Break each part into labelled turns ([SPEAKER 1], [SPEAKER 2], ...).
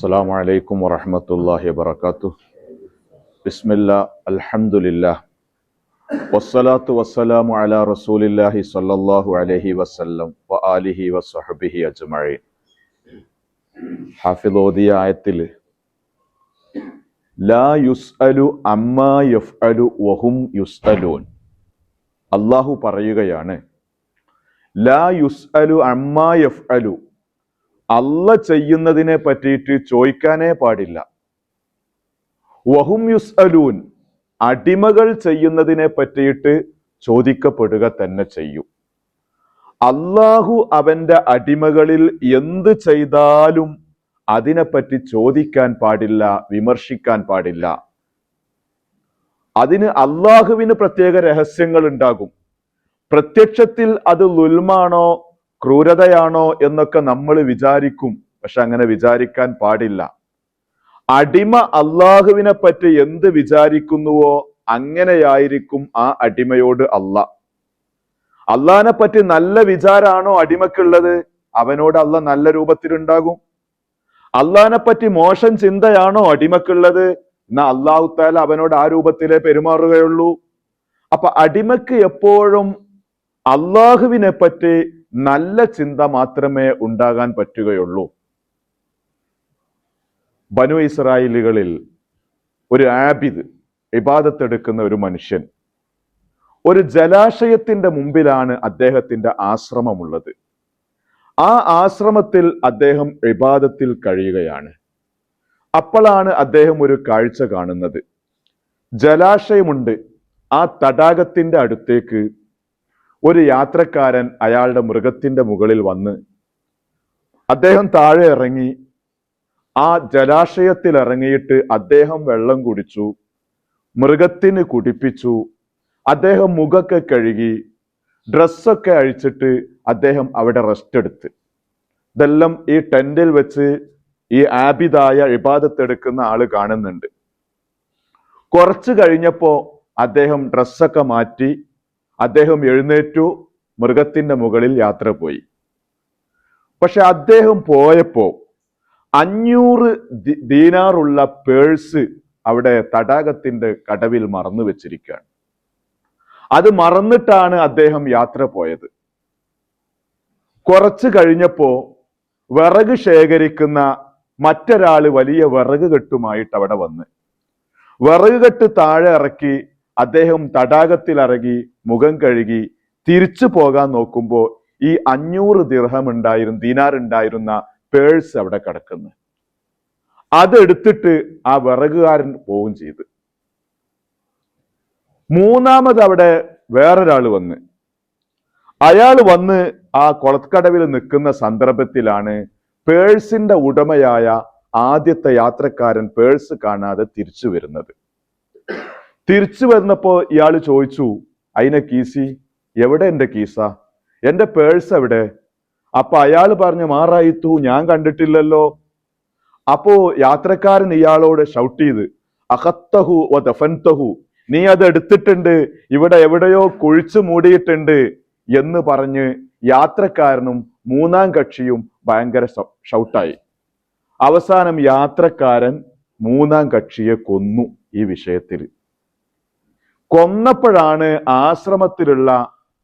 [SPEAKER 1] السلام عليكم ورحمة الله وبركاته بسم الله الحمد لله والصلاة والسلام على رسول الله صلى الله عليه وسلم وآله وصحبه أجمعين ഹാഫിദ് ഓതിയ ആയത്തിൽ ലാ യുസ്അലു അമ്മാ യഫ്അലു വഹും യുസ്അലൂൻ അള്ളാഹു പറയുകയാണ് ലാ യുസ്അലു അമ്മാ യഫ്അലു അല്ല ചെയ്യുന്നതിനെ പറ്റിയിട്ട് ചോദിക്കാനേ പാടില്ല. വഹും യുസ് അലൂൻ അടിമകൾ ചെയ്യുന്നതിനെ പറ്റിയിട്ട് ചോദിക്കപ്പെടുക തന്നെ ചെയ്യും. അള്ളാഹു അവന്റെ അടിമകളിൽ എന്ത് ചെയ്താലും അതിനെപ്പറ്റി ചോദിക്കാൻ പാടില്ല വിമർശിക്കാൻ പാടില്ല. അതിന് അള്ളാഹുവിന് പ്രത്യേക രഹസ്യങ്ങൾ ഉണ്ടാകും. പ്രത്യക്ഷത്തിൽ അത് ലുൽമാണോ ക്രൂരതയാണോ എന്നൊക്കെ നമ്മൾ വിചാരിക്കും പക്ഷെ അങ്ങനെ വിചാരിക്കാൻ പാടില്ല. അടിമ അള്ളാഹുവിനെ പറ്റി എന്ത് വിചാരിക്കുന്നുവോ അങ്ങനെയായിരിക്കും ആ അടിമയോട് അല്ല. അള്ളാഹിനെ പറ്റി നല്ല വിചാരാണോ അടിമക്കുള്ളത് അവനോട് അല്ല നല്ല രൂപത്തിലുണ്ടാകും. അള്ളാഹിനെ പറ്റി മോശം ചിന്തയാണോ അടിമക്കുള്ളത് എന്നാ അള്ളാഹു അവനോട് ആ രൂപത്തിലേ പെരുമാറുകയുള്ളൂ. അപ്പൊ അടിമക്ക് എപ്പോഴും അള്ളാഹുവിനെ പറ്റി നല്ല ചിന്ത മാത്രമേ ഉണ്ടാകാൻ പറ്റുകയുള്ളൂ. ബനു ഇസ്രായേലുകളിൽ ഒരു ആബിദ് ഇബാദത്തെടുക്കുന്ന ഒരു മനുഷ്യൻ. ഒരു ജലാശയത്തിന്റെ മുമ്പിലാണ് അദ്ദേഹത്തിന്റെ ആശ്രമമുള്ളത്. ആ ആശ്രമത്തിൽ അദ്ദേഹം ഇബാദത്തിൽ കഴിയുകയാണ്. അപ്പോഴാണ് അദ്ദേഹം ഒരു കാഴ്ച കാണുന്നത്. ജലാശയമുണ്ട്. ആ തടാകത്തിന്റെ അടുത്തേക്ക് ഒരു യാത്രക്കാരൻ അയാളുടെ മൃഗത്തിന്റെ മുകളിൽ വന്ന് അദ്ദേഹം താഴെ ഇറങ്ങി. ആ ജലാശയത്തിൽ ഇറങ്ങിയിട്ട് അദ്ദേഹം വെള്ളം കുടിച്ചു. മൃഗത്തിന് കുടിപ്പിച്ചു. അദ്ദേഹം മുഖമൊക്കെ കഴുകി. ഡ്രസ്സൊക്കെ അഴിച്ചിട്ട് അദ്ദേഹം അവിടെ റെസ്റ്റ് എടുത്ത്. ഇതെല്ലാം ഈ ടെന്റിൽ വെച്ച് ഈ ആബിദായ ഇബാദത്തെടുക്കുന്ന ആൾ കാണുന്നുണ്ട്. കുറച്ച് കഴിഞ്ഞപ്പോ അദ്ദേഹം ഡ്രസ്സൊക്കെ മാറ്റി. അദ്ദേഹം എഴുന്നേറ്റു മൃഗത്തിന്റെ മുകളിൽ യാത്ര പോയി. പക്ഷെ അദ്ദേഹം പോയപ്പോൾ അഞ്ഞൂറ് ദീനാറുള്ള പേഴ്സ് അവിടെ തടാകത്തിന്റെ കടവിൽ മറന്നു വെച്ചിരിക്കുകയാണ്. അത് മറന്നിട്ടാണ് അദ്ദേഹം യാത്ര പോയത്. കുറച്ച് കഴിഞ്ഞപ്പോൾ വിറക് ശേഖരിക്കുന്ന മറ്റൊരാൾ വലിയ വിറക് കെട്ടുമായിട്ട് അവിടെ വന്ന്. വിറക് കെട്ട് താഴെ ഇറക്കി അദ്ദേഹം തടാകത്തിൽ ഇറങ്ങി മുഖം കഴുകി തിരിച്ചു പോകാൻ നോക്കുമ്പോൾ ഈ അഞ്ഞൂറ് ദിർഹം ഉണ്ടായിരുന്നു ദീനാർ ഉണ്ടായിരുന്ന പേഴ്സ് അവിടെ കിടക്കുന്നു. അതെടുത്തിട്ട് ആ വിറകുകാരൻ പോവുകയും ചെയ്തു. മൂന്നാമത് അവിടെ വേറൊരാൾ വന്ന്. അയാൾ വന്ന് ആ കുളക്കടവിൽ നിൽക്കുന്ന സന്ദർഭത്തിലാണ് പേഴ്സിന്റെ ഉടമയായ ആദ്യത്തെ യാത്രക്കാരൻ പേഴ്സ് കാണാതെ തിരിച്ചു വരുന്നത്. തിരിച്ചു വന്നപ്പോ ഇയാൾ ചോദിച്ചു അതിനെ കീസി? എവിടെ എന്റെ കീസ? എന്റെ പേഴ്സ് എവിടെ? അപ്പൊ അയാൾ പറഞ്ഞു മാറായിത്തു ഞാൻ കണ്ടിട്ടില്ലല്ലോ. അപ്പോ യാത്രക്കാരൻ ഇയാളോട് ഷൗട്ട് ചെയ്ത് അഹത്തഹു വ ദഫൻതഹു നീ അത് എടുത്തിട്ടുണ്ട് ഇവിടെ എവിടെയോ കുഴിച്ചു മൂടിയിട്ടുണ്ട് എന്ന് പറഞ്ഞ് യാത്രക്കാരനും മൂന്നാം കക്ഷിയും ഭയങ്കര ഷൗട്ടായി അവസാനം യാത്രക്കാരൻ മൂന്നാം കക്ഷിയെ കൊന്നു ഈ വിഷയത്തിൽ കൊന്നപ്പോഴാണ് ആശ്രമത്തിലുള്ള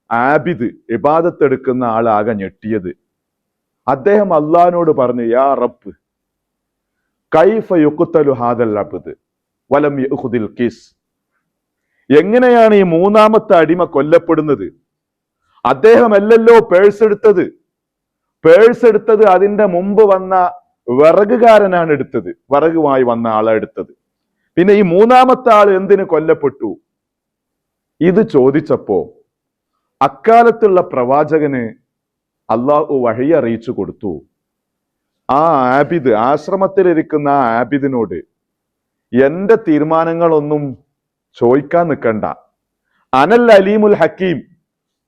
[SPEAKER 1] ആബിദ് ഇബാദത്തെടുക്കുന്ന ആളാകെ ഞെട്ടിയത്. അദ്ദേഹം അള്ളഹാനോട് പറഞ്ഞു യാ റബ്ബ് കൈഫ യുക്കുത്തലു ഹാദൽ അബ്ദ് വലം യുഹുദിൽ കിസ് എങ്ങനെയാണ് ഈ മൂന്നാമത്തെ അടിമ കൊല്ലപ്പെടുന്നത്? അദ്ദേഹമല്ലല്ലോ പേഴ്സ് എടുത്തത്. പേഴ്സ് എടുത്തത് അതിന്റെ മുമ്പ് വന്ന വിറകുകാരനാണ് എടുത്തത്. വിറകുമായി വന്ന ആളെ എടുത്തത്. പിന്നെ ഈ മൂന്നാമത്തെ ആൾ എന്തിന് കൊല്ലപ്പെട്ടു? ഇത് ചോദിച്ചപ്പോ അക്കാലത്തുള്ള പ്രവാചകന് അള്ളാഹു വഴി അറിയിച്ചു കൊടുത്തു. ആ ആബിദ് ആശ്രമത്തിലിരിക്കുന്ന ആ ആബിദിനോട് എന്റെ തീരുമാനങ്ങളൊന്നും ചോദിക്കാൻ നിൽക്കണ്ട. അനൽ അലീമുൽ ഹക്കീം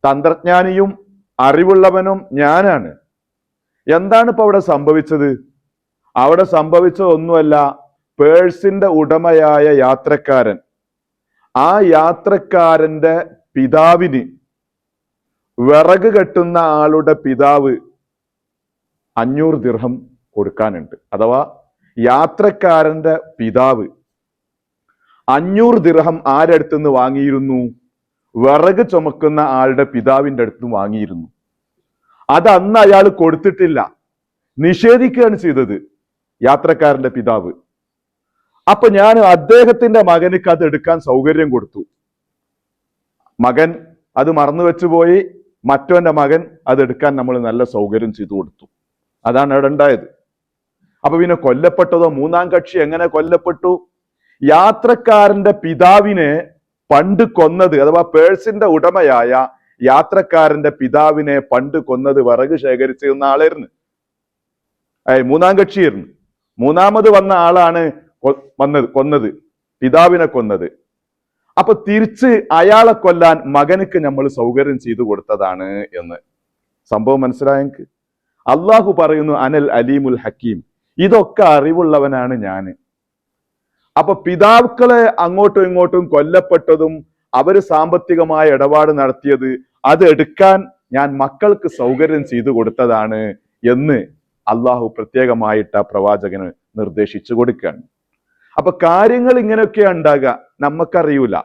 [SPEAKER 1] തന്ത്രജ്ഞാനിയും അറിവുള്ളവനും ഞാനാണ്. എന്താണ് ഇപ്പൊ അവിടെ സംഭവിച്ചത്? അവിടെ സംഭവിച്ചതൊന്നുമല്ല പേഴ്സിന്റെ ഉടമയായ യാത്രക്കാരൻ ആ യാത്രക്കാരന്റെ പിതാവിന് വിറക് കെട്ടുന്ന ആളുടെ പിതാവ് അഞ്ഞൂറ് ദിർഹം കൊടുക്കാനുണ്ട്. അഥവാ യാത്രക്കാരന്റെ പിതാവ് അഞ്ഞൂറ് ദിർഹം ആരടുത്തുനിന്ന് വാങ്ങിയിരുന്നു? വിറക് ചുമക്കുന്ന ആളുടെ പിതാവിന്റെ അടുത്ത് വാങ്ങിയിരുന്നു. അത് അന്ന് അയാൾ കൊടുത്തിട്ടില്ല. നിഷേധിക്കുകയാണ് ചെയ്തത് യാത്രക്കാരന്റെ പിതാവ്. അപ്പൊ ഞാൻ അദ്ദേഹത്തിന്റെ മകനിക്ക് അത് എടുക്കാൻ സൗകര്യം കൊടുത്തു. മകൻ അത് മറന്നു വെച്ചുപോയി മറ്റവന്റെ മകൻ അത് എടുക്കാൻ നമ്മൾ നല്ല സൗകര്യം ചെയ്തു കൊടുത്തു. അതാണ് അവിടെ ഉണ്ടായത്. അപ്പൊ പിന്നെ കൊല്ലപ്പെട്ടതോ മൂന്നാം കക്ഷി എങ്ങനെ കൊല്ലപ്പെട്ടു? യാത്രക്കാരന്റെ പിതാവിനെ പണ്ട് കൊന്നത് അഥവാ പേഴ്സിന്റെ ഉടമയായ യാത്രക്കാരന്റെ പിതാവിനെ പണ്ട് കൊന്നത് വിറക് ശേഖരിച്ചിരുന്ന ആളായിരുന്നു. ഏയ് മൂന്നാം കക്ഷിയായിരുന്നു മൂന്നാമത് വന്ന ആളാണ് വന്നത് കൊന്നത് പിതാവിനെ കൊന്നത്. അപ്പൊ തിരിച്ച് അയാളെ കൊല്ലാൻ മകനുക്ക് നമ്മൾ സൗകര്യം ചെയ്തു കൊടുത്തതാണ് എന്ന്. സംഭവം മനസ്സിലായെങ്കിൽ അള്ളാഹു പറയുന്നു അനൽ അലീമുൽ ഹക്കീം. ഇതൊക്കെ അറിവുള്ളവനാണ് ഞാൻ. അപ്പൊ പിതാക്കളെ അങ്ങോട്ടും ഇങ്ങോട്ടും കൊല്ലപ്പെട്ടതും അവർ സാമ്പത്തികമായ ഇടപാട് നടത്തിയത് അത് എടുക്കാൻ ഞാൻ മക്കൾക്ക് സൗകര്യം ചെയ്തു കൊടുത്തതാണ് എന്ന് അള്ളാഹു പ്രത്യേകമായിട്ട് ആ പ്രവാചകന് നിർദ്ദേശിച്ചു കൊടുക്കുകയാണ്. അപ്പൊ കാര്യങ്ങൾ ഇങ്ങനെയൊക്കെ ഉണ്ടാകുക. നമുക്കറിയൂല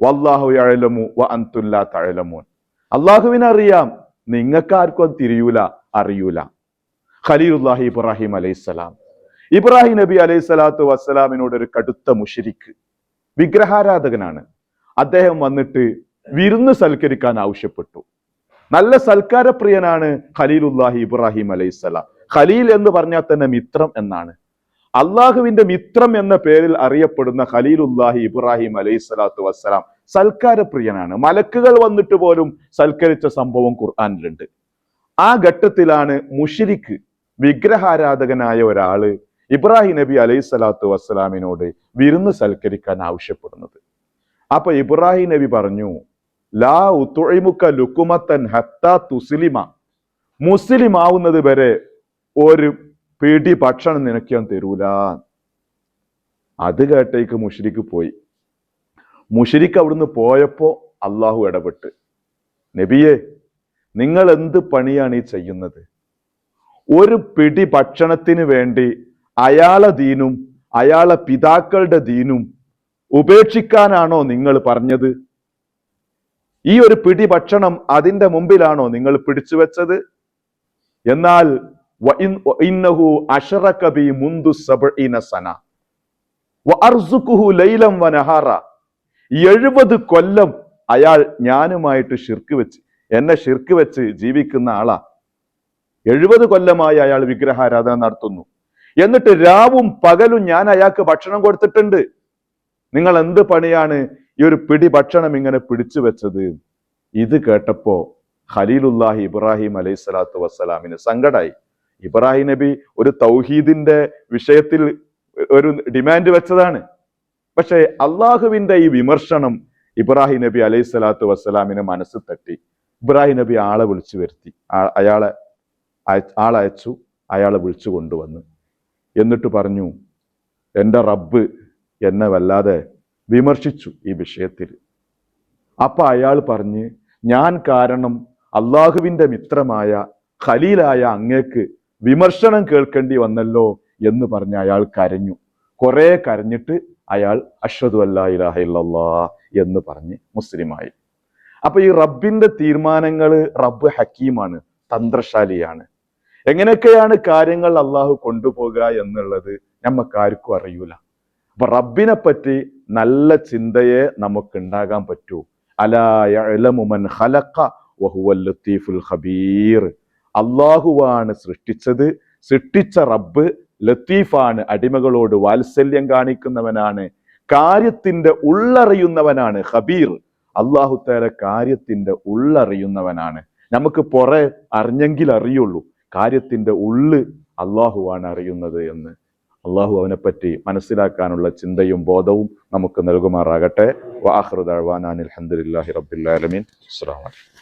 [SPEAKER 1] വല്ലാഹു അഴലമു വ അന്തുല്ലാ തഴലമോൻ അള്ളാഹുവിനറിയാം. അറിയാം നിങ്ങൾക്ക് ആർക്കും അത് തിരിയൂല അറിയൂല. ഖലീലുല്ലാഹി ഇബ്രാഹിം അലൈഹിസ്സലാം ഇബ്രാഹിം നബി അലൈഹി സ്വലാത്തു വസ്സലാമിനോട് ഒരു കടുത്ത മുഷിരിക്ക് വിഗ്രഹാരാധകനാണ്. അദ്ദേഹം വന്നിട്ട് വിരുന്ന് സൽക്കരിക്കാൻ ആവശ്യപ്പെട്ടു. നല്ല സൽക്കാരപ്രിയനാണ് ഖലീലുല്ലാഹി ഇബ്രാഹിം അലൈഹിസ്സലാം ഖലീൽ എന്ന് പറഞ്ഞാൽ തന്നെ മിത്രം എന്നാണ്. അള്ളാഹുവിന്റെ മിത്രം എന്ന പേരിൽ അറിയപ്പെടുന്ന ഖലീലുല്ലാഹി ഇബ്രാഹിം അലൈഹി സ്വലാത്തു വസ്സലാം സൽക്കാരപ്രിയനാണ്. മലക്കുകൾ വന്നിട്ട് പോലും സൽക്കരിച്ച സംഭവം ഖുർആാനിലുണ്ട്. ആ ഘട്ടത്തിലാണ് മുഷിരിക്ക് വിഗ്രഹാരാധകനായ ഒരാൾ ഇബ്രാഹിം നബി അലൈഹി സ്വലാത്തു വസ്സലാമിനോട് വിരുന്ന് സൽക്കരിക്കാൻ ആവശ്യപ്പെടുന്നത്. അപ്പൊ ഇബ്രാഹിം നബി പറഞ്ഞു ലാ ഉത്തുഴിമുക്ക ലുക്കുമത്തൻ ഹത്താ തുസ്ലിമ. മുസ്ലിം ആവുന്നത് വരെ ഒരു പിടി ഭക്ഷണം നിനക്ക് ഞാൻ തരൂല. അത് കേട്ടേക്ക് മുഷിരിക്ക് പോയി. മുഷിരിക്ക് അവിടുന്ന് പോയപ്പോ അള്ളാഹു ഇടപെട്ട്. നബിയെ നിങ്ങൾ എന്ത് പണിയാണ് ഈ ചെയ്യുന്നത്? ഒരു പിടി ഭക്ഷണത്തിന് വേണ്ടി അയാളെ ദീനും അയാളെ പിതാക്കളുടെ ദീനും ഉപേക്ഷിക്കാനാണോ നിങ്ങൾ പറഞ്ഞത്? ഈ ഒരു പിടി ഭക്ഷണം അതിന്റെ മുമ്പിലാണോ നിങ്ങൾ പിടിച്ചു വെച്ചത്? എന്നാൽ എഴുപത് കൊല്ലം അയാൾ ഞാനുമായിട്ട് ഷിർക്ക് വെച്ച് എന്നെ ഷിർക്ക് വെച്ച് ജീവിക്കുന്ന ആളാ. എഴുപത് കൊല്ലമായി അയാൾ വിഗ്രഹാരാധന നടത്തുന്നു. എന്നിട്ട് രാവും പകലും ഞാൻ അയാൾക്ക് ഭക്ഷണം കൊടുത്തിട്ടുണ്ട്. നിങ്ങൾ എന്ത് പണിയാണ് ഈ ഒരു പിടി ഭക്ഷണം ഇങ്ങനെ പിടിച്ചു വെച്ചത്? ഇത് കേട്ടപ്പോ ഖലീലുല്ലാഹി ഇബ്രാഹിം അലൈഹി സ്വലാത്തു വസ്സലാമിന് സങ്കടായി. ഇബ്രാഹിം നബി ഒരു തൗഹീദിന്റെ വിഷയത്തിൽ ഒരു ഡിമാൻഡ് വെച്ചതാണ്. പക്ഷേ അള്ളാഹുവിന്റെ ഈ വിമർശനം ഇബ്രാഹിം നബി അലൈഹി സ്വലാത്തു വസ്സലാമിനെ മനസ്സ് തട്ടി. ഇബ്രാഹിം നബി ആളെ വിളിച്ചു വരുത്തി. അയാളെ അയ- ആളയച്ചു അയാളെ വിളിച്ചു കൊണ്ടുവന്നു. എന്നിട്ട് പറഞ്ഞു എന്റെ റബ്ബ് എന്നെ വല്ലാതെ വിമർശിച്ചു ഈ വിഷയത്തിൽ. അപ്പൊ അയാൾ പറഞ്ഞ് ഞാൻ കാരണം അള്ളാഹുവിന്റെ മിത്രമായ ഖലീലായ അങ്ങേക്ക് വിമർശനം കേൾക്കേണ്ടി വന്നല്ലോ എന്ന് പറഞ്ഞ് അയാൾ കരഞ്ഞു. കുറെ കരഞ്ഞിട്ട് അയാൾ അഷ്ഹദു അല്ലാ ഇലാഹ ഇല്ലല്ലാ എന്ന് പറഞ്ഞ് മുസ്ലിമായി. അപ്പൊ ഈ റബ്ബിന്റെ തീരുമാനങ്ങൾ റബ്ബ് ഹക്കീമാണ് തന്ത്രശാലിയാണ്. എങ്ങനെയൊക്കെയാണ് കാര്യങ്ങൾ അള്ളാഹു കൊണ്ടുപോകുക എന്നുള്ളത് നമുക്കാർക്കും അറിയൂല. അപ്പൊ റബ്ബിനെ പറ്റി നല്ല ചിന്തയെ നമുക്ക് ഉണ്ടാകാൻ പറ്റൂ. അലാ യഅലമു മൻ ഖലഖ ഖബീർ. അള്ളാഹുവാണ് സൃഷ്ടിച്ചത് സൃഷ്ടിച്ച റബ്ബ് ലത്തീഫാണ് അടിമകളോട് വാത്സല്യം കാണിക്കുന്നവനാണ് കാര്യത്തിന്റെ ഉള്ളറിയുന്നവനാണ് ഹബീർ അള്ളാഹു തേല കാര്യത്തിന്റെ ഉള്ളറിയുന്നവനാണ്. നമുക്ക് പുറേ അറിഞ്ഞെങ്കിൽ അറിയുള്ളൂ കാര്യത്തിന്റെ ഉള്ള് അള്ളാഹുവാണ് അറിയുന്നത് എന്ന്. അള്ളാഹു അവനെപ്പറ്റി മനസ്സിലാക്കാനുള്ള ചിന്തയും ബോധവും നമുക്ക് നൽകുമാറാകട്ടെ. വാഹൃദാൻ അലഹദില്ലാഹി റബ്ബില്ലാലമീൻ അസ്സലാമു അലൈക്കും.